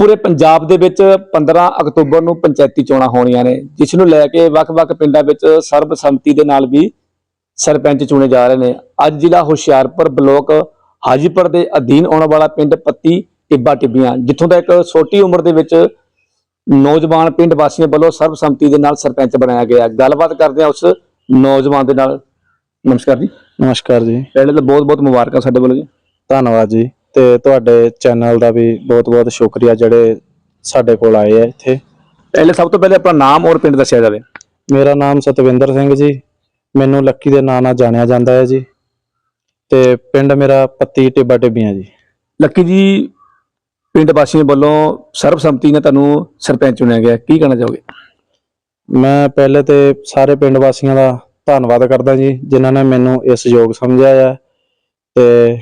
ਪੂਰੇ ਪੰਜਾਬ ਦੇ ਵਿੱਚ 15 ਅਕਤੂਬਰ ਨੂੰ ਪੰਚਾਇਤੀ ਚੋਣਾਂ ਹੋਣੀਆਂ ਨੇ ਜਿਸ ਨੂੰ ਲੈ ਕੇ ਵੱਖ-ਵੱਖ ਪਿੰਡਾਂ ਵਿੱਚ ਸਰਬਸੰਮਤੀ ਦੇ ਨਾਲ ਵੀ ਸਰਪੰਚ ਚੁਣੇ ਜਾ ਰਹੇ ਨੇ। ਅੱਜ ਜ਼ਿਲ੍ਹਾ ਹੁਸ਼ਿਆਰਪੁਰ ਬਲਾਕ ਹਾਜੀਪੁਰ ਦੇ ਅਧੀਨ ਆਉਣ ਵਾਲਾ ਪਿੰਡ ਪੱਤੀ ਟਿੱਬਾ ਟਿੱਬੀਆਂ ਜਿੱਥੋਂ ਦਾ ਇੱਕ ਛੋਟੀ ਉਮਰ ਦੇ ਵਿੱਚ ਨੌਜਵਾਨ ਪਿੰਡ ਵਾਸੀਆਂ ਵੱਲੋਂ ਸਰਬਸੰਮਤੀ ਦੇ ਨਾਲ ਸਰਪੰਚ ਬਣਾਇਆ ਗਿਆ। ਗੱਲਬਾਤ ਕਰਦੇ ਹਾਂ ਉਸ ਨੌਜਵਾਨ ਦੇ ਨਾਲ। ਨਮਸਕਾਰ ਜੀ। ਨਮਸਕਾਰ ਜੀ। ਪਹਿਲੇ ਤਾਂ ਬਹੁਤ-ਬਹੁਤ ਮੁਬਾਰਕਾਂ ਸਾਡੇ ਵੱਲੋਂ ਜੀ। ਧੰਨਵਾਦ ਜੀ। ਤੇ ਤੁਹਾਡੇ ਚੈਨਲ ਦਾ ਵੀ ਬਹੁਤ-ਬਹੁਤ ਸ਼ੁਕਰੀਆ ਜਿਹੜੇ ਸਾਡੇ ਕੋਲ ਆਏ ਆ ਇੱਥੇ। ਪਹਿਲੇ ਸਭ ਤੋਂ ਪਹਿਲੇ ਆਪਣਾ ਨਾਮ ਔਰ ਪਿੰਡ ਦੱਸਿਆ ਜਾਵੇ। ਮੇਰਾ ਨਾਮ ਸਤਵਿੰਦਰ ਸਿੰਘ ਜੀ। ਮੈਨੂੰ ਲੱਕੀ ਦੇ ਨਾਂ ਨਾਲ ਜਾਣਿਆ ਜਾਂਦਾ ਹੈ ਜੀ। ਤੇ ਪਿੰਡ ਮੇਰਾ ਪੱਤੀ ਟਿੱਬਾ ਟਿੱਬੀਆਂ ਜੀ। ਲੱਕੀ ਜੀ ਪਿੰਡ ਵਾਸੀਆਂ ਵੱਲੋਂ ਸਰਬਸੰਮਤੀ ਨਾਲ ਤੁਹਾਨੂੰ ਸਰਪੰਚ ਚੁਣਿਆ ਗਿਆ। ਕੀ ਕਹਿਣਾ ਚਾਹੋਗੇ? ਮੈਂ ਪਹਿਲੇ ਤੇ ਸਾਰੇ ਪਿੰਡ ਵਾਸੀਆਂ ਦਾ ਧੰਨਵਾਦ ਕਰਦਾ ਜੀ ਜਿਨ੍ਹਾਂ ਨੇ ਮੈਨੂੰ ਇਸ ਯੋਗ ਸਮਝਿਆ ਹੈ ਤੇ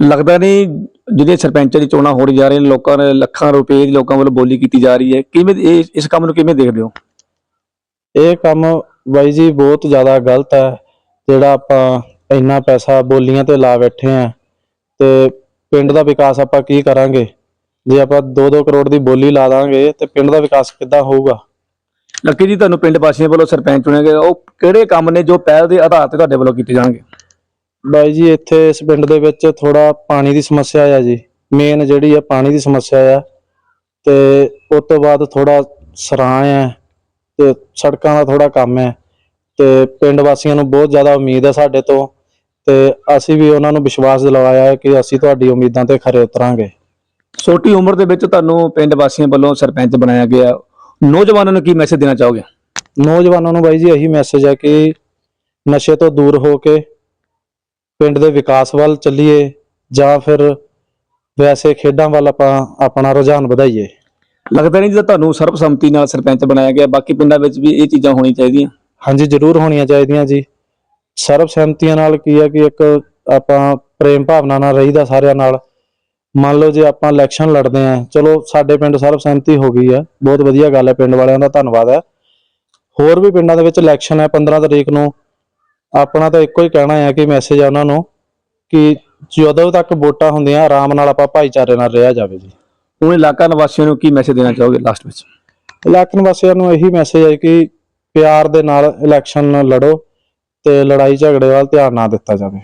ਲੱਗਦਾ ਨਹੀਂ ਜਿਹੜੀਆਂ ਸਰਪੰਚਾਂ ਦੀ ਚੋਣਾਂ ਹੋ ਰਹੀ ਜਾ ਰਹੀਆਂ ਨੇ, ਲੋਕਾਂ ਨੇ ਲੱਖਾਂ ਰੁਪਏ ਦੀ ਲੋਕਾਂ ਵੱਲੋਂ ਬੋਲੀ ਕੀਤੀ ਜਾ ਰਹੀ ਹੈ। ਕਿਵੇਂ ਇਹ ਇਸ ਕੰਮ ਨੂੰ ਕਿਵੇਂ ਦੇਖਦੇ ਹੋ? ਇਹ ਕੰਮ ਬਾਈ ਜੀ ਬਹੁਤ ਜ਼ਿਆਦਾ ਗਲਤ ਹੈ ਜਿਹੜਾ ਆਪਾਂ ਇੰਨਾ ਪੈਸਾ ਬੋਲੀਆਂ ਤੇ ਲਾ ਬੈਠੇ ਆ ਤੇ ਪਿੰਡ ਦਾ ਵਿਕਾਸ ਆਪਾਂ ਕੀ ਕਰਾਂਗੇ? ਜੇ ਆਪਾਂ 2-2 ਕਰੋੜ ਦੀ ਬੋਲੀ ਲਾ ਦਾਂਗੇ ਤੇ ਪਿੰਡ ਦਾ ਵਿਕਾਸ ਕਿੱਦਾਂ ਹੋਊਗਾ? ਲੱਕੀ ਜੀ ਤੁਹਾਨੂੰ ਪਿੰਡ ਵਾਸੀਆਂ ਵੱਲੋਂ ਸਰਪੰਚ ਚੁਣਿਆ ਗਿਆ। ਉਹ ਕਿਹੜੇ ਕੰਮ ਨੇ ਜੋ ਪਹਿਲ ਦੇ ਆਧਾਰ ਤੇ ਤੁਹਾਡੇ ਵੱਲੋਂ ਕੀਤੇ ਜਾਣਗੇ? ਬਾਈ ਜੀ ਇੱਥੇ ਇਸ ਪਿੰਡ ਦੇ ਵਿੱਚ ਥੋੜਾ ਪਾਣੀ ਦੀ ਸਮੱਸਿਆ ਆ ਜੀ। ਮੇਨ ਜਿਹੜੀ ਆ ਪਾਣੀ ਦੀ ਸਮੱਸਿਆ ਆ। ਤੇ ਉਸ ਤੋਂ ਬਾਅਦ ਥੋੜਾ ਸਰਾਂ ਆ ਤੇ ਸੜਕਾਂ ਦਾ ਥੋੜਾ ਕੰਮ ਹੈ ਤੇ ਪਿੰਡ ਵਾਸੀਆਂ ਨੂੰ ਬਹੁਤ ਜ਼ਿਆਦਾ ਉਮੀਦ ਹੈ ਸਾਡੇ ਤੋਂ। ਤੇ ਅਸੀਂ ਵੀ ਉਹਨਾਂ ਨੂੰ ਵਿਸ਼ਵਾਸ ਦਿਲਵਾਇਆ ਹੈ ਕਿ ਅਸੀਂ ਤੁਹਾਡੀ ਉਮੀਦਾਂ ਤੇ ਖਰੇ ਉਤਰਾਂਗੇ। ਛੋਟੀ ਉਮਰ ਦੇ ਵਿੱਚ ਤੁਹਾਨੂੰ ਪਿੰਡ ਵਾਸੀਆਂ ਵੱਲੋਂ ਸਰਪੰਚ ਬਣਾਇਆ ਗਿਆ। ਨੌਜਵਾਨਾਂ ਨੂੰ ਕੀ ਮੈਸੇਜ ਦੇਣਾ ਚਾਹੋਗੇ? ਨੌਜਵਾਨਾਂ ਨੂੰ ਬਾਈ ਜੀ ਇਹੀ ਮੈਸੇਜ ਹੈ ਕਿ ਨਸ਼ੇ ਤੋਂ ਦੂਰ ਹੋ ਕੇ ਪਿੰਡ ਦੇ ਵਿਕਾਸ ਵੱਲ ਚੱਲੀਏ ਜਾਂ ਫਿਰ ਵੈਸੇ ਖੇਡਾਂ ਵੱਲ ਆਪਾਂ ਆਪਣਾ ਰੁਝਾਨ ਵਧਾਈਏ? ਲੱਗਦਾ ਨਹੀਂ ਜਦੋਂ ਤੁਹਾਨੂੰ ਸਰਬਸੰਮਤੀ ਨਾਲ ਸਰਪੰਚ ਬਣਾਇਆ ਗਿਆ ਬਾਕੀ ਪਿੰਡਾਂ ਵਿੱਚ ਵੀ ਇਹ ਚੀਜ਼ਾਂ ਹੋਣੀਆਂ ਚਾਹੀਦੀਆਂ। ਹਾਂਜੀ ਜ਼ਰੂਰ ਹੋਣੀਆਂ ਚਾਹੀਦੀਆਂ ਜੀ। ਸਰਬ ਸਹਿਮਤੀਆਂ ਨਾਲ ਕੀ ਹੈ ਕਿ ਇੱਕ ਆਪਾਂ ਪ੍ਰੇਮ ਭਾਵਨਾ ਨਾਲ ਰਹੀਦਾ ਸਾਰਿਆਂ ਨਾਲ। ਮੰਨ ਲਓ ਜੇ ਆਪਾਂ ਇਲੈਕਸ਼ਨ ਲੜਦੇ ਆਂ ਚਲੋ ਸਾਡੇ ਪਿੰਡ ਸਰਬ ਸਹਿਮਤੀ ਹੋ ਗਈ ਹੈ ਬਹੁਤ ਵਧੀਆ ਗੱਲ ਹੈ ਪਿੰਡ ਵਾਲਿਆਂ ਦਾ ਧੰਨਵਾਦ ਹੈ। ਹੋਰ ਵੀ ਪਿੰਡਾਂ ਦੇ ਵਿੱਚ ਇਲੈਕਸ਼ਨ ਹੈ 15 ਤਰੀਕ ਨੂੰ ਆਪਣਾ ਤਾਂ ਇੱਕੋ ਹੀ ਕਹਿਣਾ ਹੈ ਕਿ ਮੈਸੇਜ ਆ ਉਹਨਾਂ ਨੂੰ ਕਿ ਜਦੋਂ ਤੱਕ ਵੋਟਾਂ ਹੁੰਦੀਆਂ ਆਰਾਮ ਨਾਲ ਆਪਾਂ ਭਾਈਚਾਰੇ ਨਾਲ ਰਿਹਾ ਜਾਵੇ ਜੀ। ਹੁਣ ਇਲਾਕਾ ਨਿਵਾਸੀਆਂ ਨੂੰ ਕੀ ਮੈਸੇਜ ਦੇਣਾ ਚਾਹੋਗੇ ਲਾਸਟ ਵਿੱਚ? ਇਲਾਕਨ ਵਾਸੀਆਂ ਨੂੰ ਇਹੀ ਮੈਸੇਜ ਹੈ ਕਿ ਪਿਆਰ ਦੇ ਨਾਲ ਇਲੈਕਸ਼ਨ ਲੜੋ ਤੇ ਲੜਾਈ ਝਗੜੇ ਵੱਲ ਧਿਆਨ ਨਾ ਦਿੱਤਾ ਜਾਵੇ।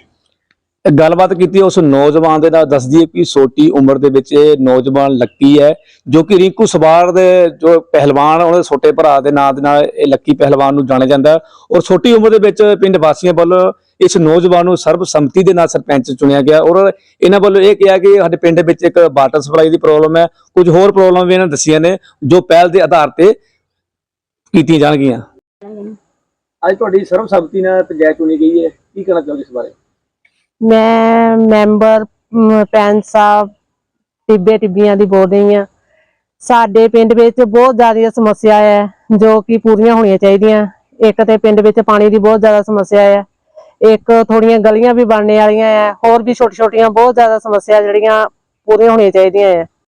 ਗੱਲਬਾਤ ਕੀਤੀ, ਉਸ ਨੌਜਵਾਨ ਦੇ ਨਾਲ ਦੱਸਦੀ ਹੈ ਕਿ ਛੋਟੀ ਉਮਰ ਦੇ ਵਿੱਚ ਇਹ ਨੌਜਵਾਨ ਲੱਕੀ ਹੈ, ਜੋ ਕਿ ਰਿੰਕੂ ਸਵਾਰ ਦੇ ਜੋ ਪਹਿਲਵਾਨ ਉਹਦੇ ਛੋਟੇ ਭਰਾ ਦੇ ਨਾਂ ਦੇ ਨਾਲ ਇਹ ਲੱਕੀ ਪਹਿਲਵਾਨ ਨੂੰ ਜਾਣਿਆ ਜਾਂਦਾ ਔਰ ਛੋਟੀ ਉਮਰ ਦੇ ਵਿੱਚ ਪਿੰਡ ਵਾਸੀਆਂ ਵੱਲੋਂ ਇਸ ਨੌਜਵਾਨ ਨੂੰ ਸਰਬਸੰਮਤੀ ਦੇ ਨਾਲ ਸਰਪੰਚ ਚੁਣਿਆ ਗਿਆ ਔਰ ਇਹਨਾਂ ਵੱਲੋਂ ਇਹ ਕਿਹਾ ਕਿ ਸਾਡੇ ਪਿੰਡ ਵਿੱਚ ਇੱਕ ਵਾਟਰ ਸਪਲਾਈ ਦੀ ਪ੍ਰੋਬਲਮ ਹੈ, ਕੁਝ ਹੋਰ ਪ੍ਰੋਬਲਮ ਵੀ ਇਹਨਾਂ ਦੱਸੀਆਂ ਨੇ, ਜੋ ਪਹਿਲ ਦੇ ਆਧਾਰ ਤੇ ਕੀਤੀਆਂ ਜਾਣਗੀਆਂ। ਅੱਜ ਤੁਹਾਡੀ ਸਰਬਸੰਮਤੀ ਨਾਲ ਪੰਚਾਇਤ ਚੁਣੀ ਗਈ ਹੈ, ਕੀ ਕਹਿਣਾ ਚਾਹੋਗੇ ਇਸ ਬਾਰੇ? ਮੈਂ ਮੈਂਬਰ ਅਮ, ਪੈਨ ਸਾਹਿਬ ਟਿੱਬੇ ਟਿੱਬੀਆਂ ਦੀ ਬੋਲ ਰਹੀ ਹਾਂ। ਸਾਡੇ ਪਿੰਡ ਵਿੱਚ ਬਹੁਤ ਜ਼ਿਆਦਾ ਸਮੱਸਿਆ ਹੈ ਜੋ ਕਿ ਪੂਰੀਆਂ ਹੋਣੀਆਂ ਚਾਹੀਦੀਆਂ। ਇੱਕ ਤੇ ਪਿੰਡ ਵਿੱਚ ਪਾਣੀ ਦੀ ਬਹੁਤ ਜ਼ਿਆਦਾ ਸਮੱਸਿਆ ਹੈ। ਇੱਕ ਥੋੜੀਆਂ ਗਲੀਆਂ ਵੀ ਬਣਨੇ ਵਾਲੀਆਂ ਹੈ ਹੋਰ ਵੀ ਛੋਟੀ ਛੋਟੀਆਂ ਬਹੁਤ ਜ਼ਿਆਦਾ ਸਮੱਸਿਆ ਜਿਹੜੀਆਂ ਪੂਰੀਆਂ ਹੋਣੀਆਂ ਚਾਹੀਦੀਆਂ ਹੈ।